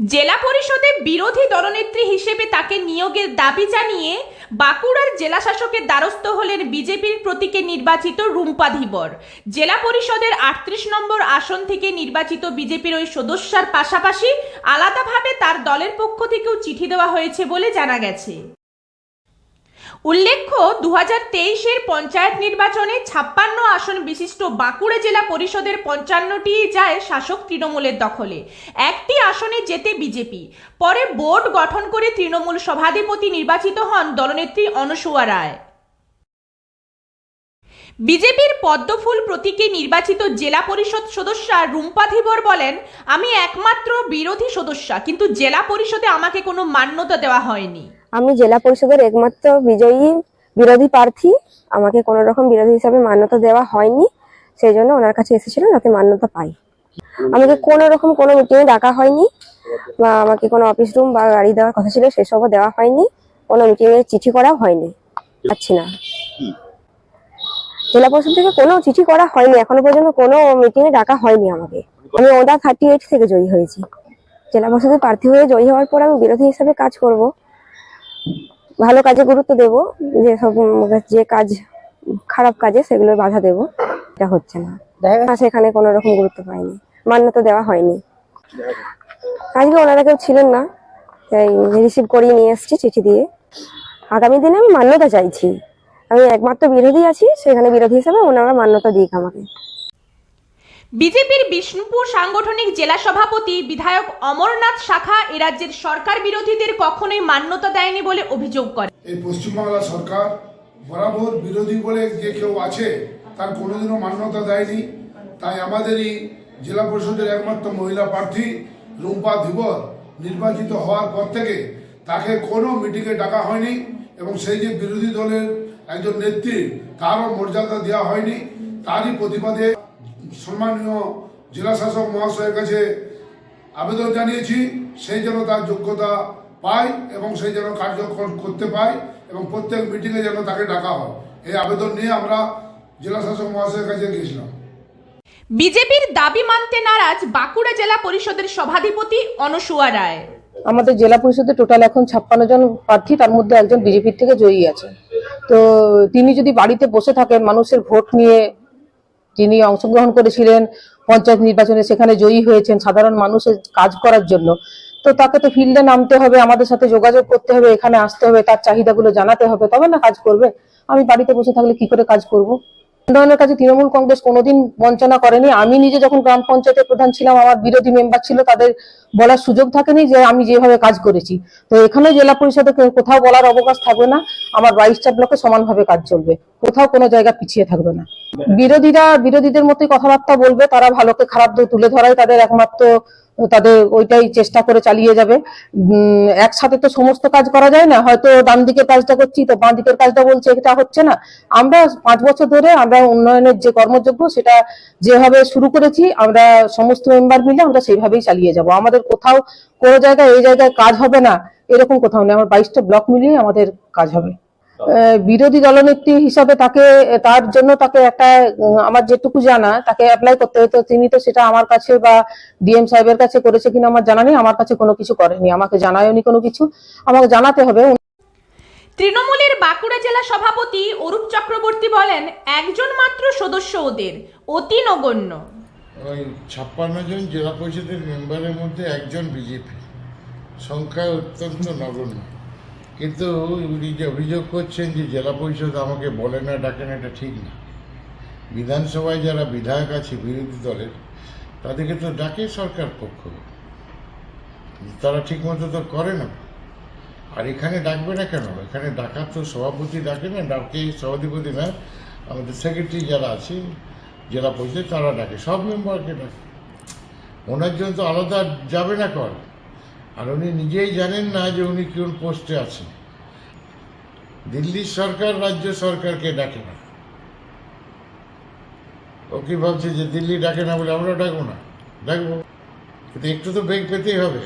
জেলা পরিষদে বিরোধী দলনেত্রী হিসেবে তাকে নিয়োগের দাবি জানিয়ে বাঁকুড়ার জেলা শাসকের দ্বারস্থ হলেন বিজেপির প্রতীকে নির্বাচিত রুম্পা ধীবর। জেলা পরিষদের আটত্রিশ নম্বর আসন থেকে নির্বাচিত বিজেপির ওই সদস্যার পাশাপাশি আলাদাভাবে তার দলের পক্ষ থেকেও চিঠি দেওয়া হয়েছে বলে জানা গেছে। উল্লেখ্য দু হাজার তেইশের পঞ্চায়েত নির্বাচনে ছাপ্পান্ন আসন বিশিষ্ট বাঁকুড়া জেলা পরিষদের পঞ্চান্নটি যায় শাসক তৃণমূলের দখলে। একটি আসনে যেতে বিজেপি। পরে বোর্ড গঠন করে তৃণমূল সভাধিপতি নির্বাচিত হন দলনেত্রী অনসুয়া রায়। বিজেপির পদ্মফুল প্রতীকে নির্বাচিত জেলা পরিষদ সদস্যা রুম্পা ধীবর বলেন, আমি একমাত্র বিরোধী সদস্যা, কিন্তু জেলা পরিষদে আমাকে কোনো মান্যতা দেওয়া হয়নি। আমি জেলা পরিষদের একমাত্র বিজয়ী, বিরোধী প্রার্থী, আমাকে কোনো রকম বিরোধী হিসাবে মান্যতা দেওয়া হয়নি, সেই জন্য ওনার কাছে এসেছিলাম যাতে মান্যতা পাই। আমাকে কোনো রকম কোনো মিটিংয়ে ডাকা হয়নি, বা আমাকে কোনো অফিস রুম বা গাড়ি দেওয়ার কথা ছিল, সেসবও দেওয়া হয়নি, কোনো মিটিংয়ে চিঠি করাও হয়নি। পাচ্ছি না। জেলা পরিষদ থেকে কোনো চিঠি করা হয়নি। এখনও পর্যন্ত কোনো মিটিংয়ে ডাকা হয়নি আমাকে। আমি ওদা থার্টি এইট থেকে জয়ী হয়েছি। জেলা পরিষদের প্রার্থী হয়ে জয়ী হওয়ার পর আমি বিরোধী হিসাবে কাজ করব। ভালো কাজে গুরুত্ব দেব। যে সব যে কাজ খারাপ কাজে সেগুলো বাধা দেব। এটা হচ্ছে না। না, সেখানে কোনো রকম গুরুত্ব পাইনি। মান্যতা দেওয়া হয়নি। আজকে ওনারা কেউ ছিলেন না। তাই রিসিভ করিয়ে নিয়ে এসেছি চিঠি দিয়ে। আগামী দিনে আমি মান্যতা চাইছি। আমি একমাত্র বিরোধী আছি সেখানে বিরোধী হিসেবে ওনারা মান্যতা দিক আমাকে। বিজেপির বিষ্ণুপুর সাংগঠনিক জেলা সভাপতি বিধায়ক অমরনাথ শাখা এ রাজ্যের সরকার বিরোধীদের কখনোই মান্যতা দেয়নি বলে অভিযোগ করে। এই পশ্চিমবাংলা সরকার বরাবর বিরোধী বলে যে কেউ আছে তার কোনোদিনও মান্যতা দেয়নি। তাই আমাদেরই জেলা পরিষদের একমাত্র মহিলা প্রার্থী রুম্পা ধীবর নির্বাচিত হওয়ার পর থেকে তাকে কোনো মিটিংয়ে ডাকা হয়নি এবং সেই যে বিরোধী দলের একজন নেত্রী তারও মর্যাদা দেওয়া হয়নি। তারই প্রতিবাদে সম্মানীয় জেলা শাসক মহাশয়ের কাছে আবেদন জানিয়েছি সেই যেন তার যোগ্যতা পায় এবং সেই যেন কার্যক্রম করতে পায় এবং প্রত্যেক মিটিংয়ে যেন তাকে ডাকা হয়। এই আবেদন নিয়ে আমরা জেলা শাসক মহাশয়ের কাছে গিয়েছিলাম। বিজেপির দাবি মানতে নারাজ বাঁকুড়া জেলা পরিষদের সভাধিপতি অনসুয়া রায়। আমাদের জেলা পরিষদে টোটাল এখন ছাপ্পান্ন জন প্রার্থী তার মধ্যে একজন বিজেপির থেকে জয়ী আছে। তো তিনি যদি বাড়িতে বসে থাকেন, মানুষের ভোট নিয়ে তিনি অংশগ্রহণ করেছিলেন, পঞ্চায়েত নির্বাচনে সেখানে জয়ী হয়েছেন, সাধারণ মানুষের কাজ করার জন্য। তো তাকে তো ফিল্ডে নামতে হবে, আমাদের সাথে যোগাযোগ করতে হবে, এখানে আসতে হবে, তার চাহিদাগুলো জানাতে হবে, তবে না কাজ করবে? আমি বাড়িতে বসে থাকলে কি করে কাজ করব? উন্নয়নের কাছে তৃণমূল কংগ্রেস কোনোদিন বঞ্চনা করেনি। আমি নিজে যখন গ্রাম পঞ্চায়েতের প্রধান ছিলাম, আমার বিরোধী মেম্বার ছিল, তাদের বলার সুযোগ থাকেনি যে আমি যেভাবে কাজ করেছি। তো এখানে জেলা পরিষদে কোথাও বলার অবকাশ থাকবে না, আমার বাইশটা ব্লকে সমানভাবে কাজ চলবে। কোথাও কোনো জায়গা পিছিয়ে থাকবে না। বিরোধীরা, বিরোধীদের মতোই কথাবার্তা বলবে, তারা ভালোকে খারাপ তুলে ধরাই তাদের একমাত্র তাদের ওইটাই চেষ্টা করে চালিয়ে যাবে। একসাথে তো সমস্ত কাজ করা যায় না। হয়তো ডান দিকের কাজটা করছি, তো বাঁ দিকের কাজটা বলছে, এটা হচ্ছে না। আমরা পাঁচ বছর ধরে আমরা উন্নয়নের যে কর্মযোগ্য সেটা যেভাবে শুরু করেছি, আমরা সমস্ত মেম্বার মিলে আমরা সেইভাবেই চালিয়ে যাব। আমাদের কোথাও কোনো জায়গায় এই জায়গায় কাজ হবে না, এরকম কোথাও নেই। আমার বাইশটা ব্লক মিলিয়ে আমাদের কাজ হবে। বিরোধী দলনেত্রী হিসাবে তাকে তার জন্য তাকে একটা আমার যেটুকু জানা তাকে অ্যাপ্লাই করতে হতো। তিনি তো সেটা আমার কাছে বা ডিএম সাহেবের কাছে করেছে কিনা আমার জানা নেই। আমার কাছে কোনো কিছু করেনি। আমাকে জানায়নি কোনো কিছু। আমাকে জানাতে হবে। তৃণমূলের বাঁকুড়া জেলা সভাপতি অরূপ চক্রবর্তী বলেন একজন মাত্র সদস্য ওদের অতি নগণ্য। ওই ছাপ্পান্ন জন জেলা পরিষদের মেম্বারের মধ্যে একজন বিজেপি। সংখ্যা অত্যন্ত নগণ্য। কিন্তু উনি যে অভিযোগ করছেন যে জেলা পরিষদ আমাকে বলে না, ডাকে না, এটা ঠিক না। বিধানসভায় যারা বিধায়ক আছে, বিরোধী দলের, তাদেরকে তো ডাকে সরকার পক্ষ। তারা ঠিক মতো তো করে না। আর এখানে ডাকবে না কেন? এখানে ডাকার তো সভাপতি ডাকে না, ডাকে সভাধিপতি না। আমাদের সেক্রেটারি যারা আছে, জেলা পরিষদ, তারা ডাকে। সব মেম্বারকে ডাকে। ওনার জন্য তো আলাদা যাবে না কর আর উনি নিজেই জানেন না যে উনি কোন পোস্টে আছেন। দিল্লির সরকার রাজ্য সরকারকে ডাকে না। ও কি ভাবছে যে দিল্লি ডাকে না বলে আমরা ডাকবো না? ডাকবো। কিন্তু একটু তো বেগ পেতেই হবে।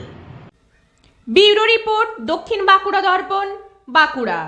ব্যুরো রিপোর্ট দক্ষিণ বাঁকুড়া দর্পণ, বাঁকুড়া।